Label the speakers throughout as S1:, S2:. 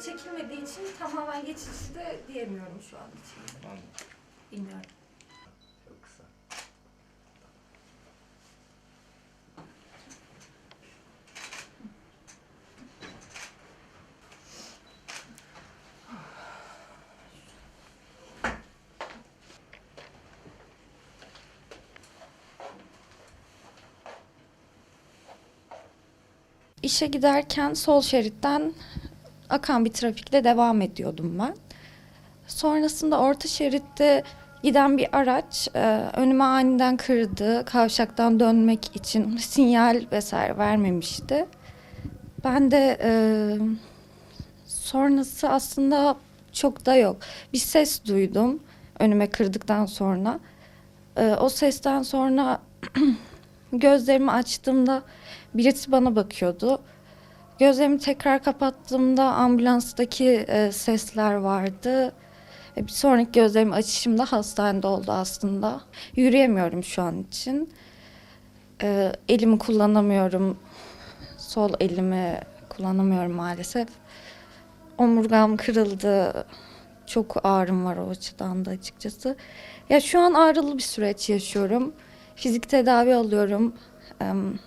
S1: çekilmediği için tamamen geçici de diyemiyorum şu an için.
S2: Anladım.
S1: Bilmiyorum.
S2: Çok kısa.
S1: İşe giderken sol şeritten akan bir trafikle devam ediyordum ben. Sonrasında orta şeritte giden bir araç e, önüme aniden kırdı. Kavşaktan dönmek için sinyal vesaire vermemişti. Ben de e, sonrası aslında çok da yok. Bir ses duydum önüme kırdıktan sonra. E, o sesten sonra gözlerimi açtığımda birisi bana bakıyordu. Gözlerimi tekrar kapattığımda ambulanstaki e, sesler vardı. E, bir sonraki gözlerimi açışımda hastanede oldu aslında. Yürüyemiyorum şu an için. E, elimi kullanamıyorum. Sol elimi kullanamıyorum maalesef. Omurgam kırıldı. Çok ağrım var o açıdan da açıkçası. Ya şu an ağrılı bir süreç yaşıyorum. Fizik tedavi alıyorum. Em,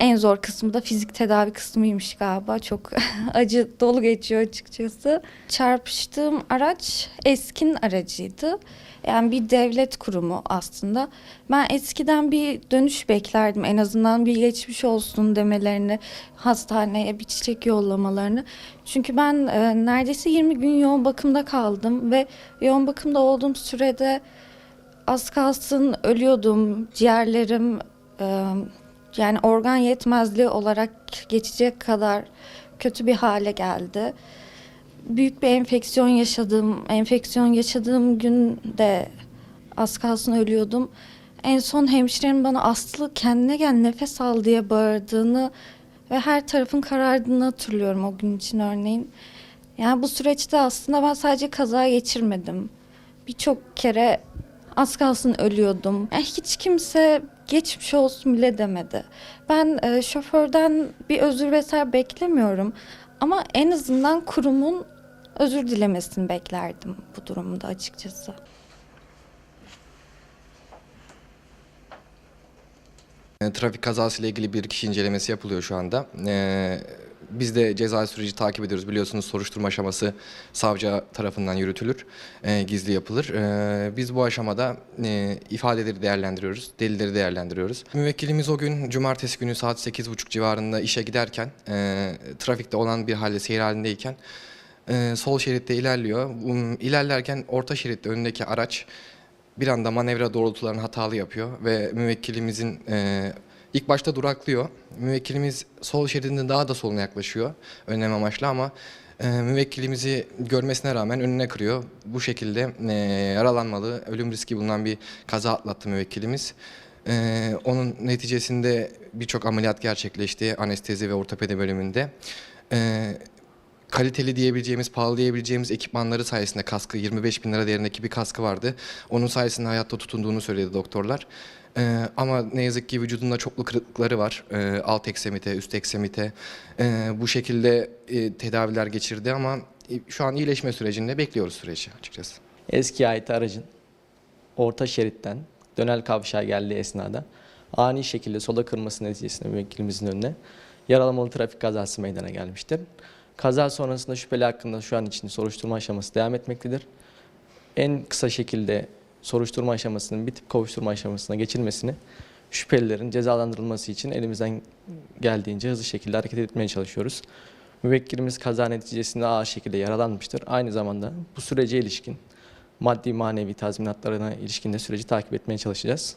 S1: en zor kısmı da fizik tedavi kısmıymış galiba. Çok acı dolu geçiyor açıkçası. Çarpıştığım araç Eskin aracıydı. Yani bir devlet kurumu aslında. Ben eskiden bir dönüş beklerdim. En azından bir geçmiş olsun demelerini, hastaneye bir çiçek yollamalarını. Çünkü ben e, neredeyse 20 gün yoğun bakımda kaldım ve yoğun bakımda olduğum sürede az kalsın ölüyordum. Ciğerlerim e, yani organ yetmezliği olarak geçecek kadar kötü bir hale geldi. Büyük bir enfeksiyon yaşadım. Enfeksiyon yaşadığım gün de az kalsın ölüyordum. En son hemşirenin bana Aslı kendine gel nefes al diye bağırdığını ve her tarafın karardığını hatırlıyorum o gün için örneğin. Yani bu süreçte aslında ben sadece kaza geçirmedim. Birçok kere az kalsın ölüyordum. Yani hiç kimse geçmiş olsun bile demedi. Ben e, şoförden bir özür vesaire beklemiyorum. Ama en azından kurumun özür dilemesini beklerdim bu durumda açıkçası.
S2: E, Trafik kazası ile ilgili bir kişi incelemesi yapılıyor şu anda. E, biz de ceza süreci takip ediyoruz. Biliyorsunuz soruşturma aşaması savcı tarafından yürütülür, e, gizli yapılır. E, biz bu aşamada e, ifadeleri değerlendiriyoruz, delilleri değerlendiriyoruz. Müvekkilimiz o gün cumartesi günü saat 8.30 civarında işe giderken, e, trafikte olan bir halde seyir halindeyken e, sol şeritte ilerliyor. İlerlerken orta şeritte önündeki araç bir anda manevra doğrultularını hatalı yapıyor ve müvekkilimizin e, ilk başta duraklıyor. Müvekkilimiz sol şeridinde daha da soluna yaklaşıyor önlem amaçlı ama e, müvekkilimizi görmesine rağmen önüne kırıyor. Bu şekilde e, yaralanmalı, ölüm riski bulunan bir kaza atlattı müvekkilimiz. E, onun neticesinde birçok ameliyat gerçekleşti anestezi ve ortopedi bölümünde. E, kaliteli diyebileceğimiz, pahalı diyebileceğimiz ekipmanları sayesinde kaskı 25 bin lira değerindeki bir kaskı vardı. Onun sayesinde hayatta tutunduğunu söyledi doktorlar. Ee, ama ne yazık ki vücudunda çoklu kırıklıkları var. Ee, alt eksemite, üst eksemite. Ee, bu şekilde e, tedaviler geçirdi ama e, şu an iyileşme sürecinde bekliyoruz süreci açıkçası.
S3: Eski ait aracın orta şeritten dönel kavşağa geldiği esnada ani şekilde sola kırması neticesinde müvekkilimizin önüne yaralamalı trafik kazası meydana gelmiştir. Kaza sonrasında şüpheli hakkında şu an için soruşturma aşaması devam etmektedir. En kısa şekilde soruşturma aşamasının bitip kovuşturma aşamasına geçilmesini şüphelilerin cezalandırılması için elimizden geldiğince hızlı şekilde hareket etmeye çalışıyoruz. Müvekkilimiz kaza neticesinde ağır şekilde yaralanmıştır. Aynı zamanda bu sürece ilişkin maddi manevi tazminatlarına ilişkin de süreci takip etmeye çalışacağız.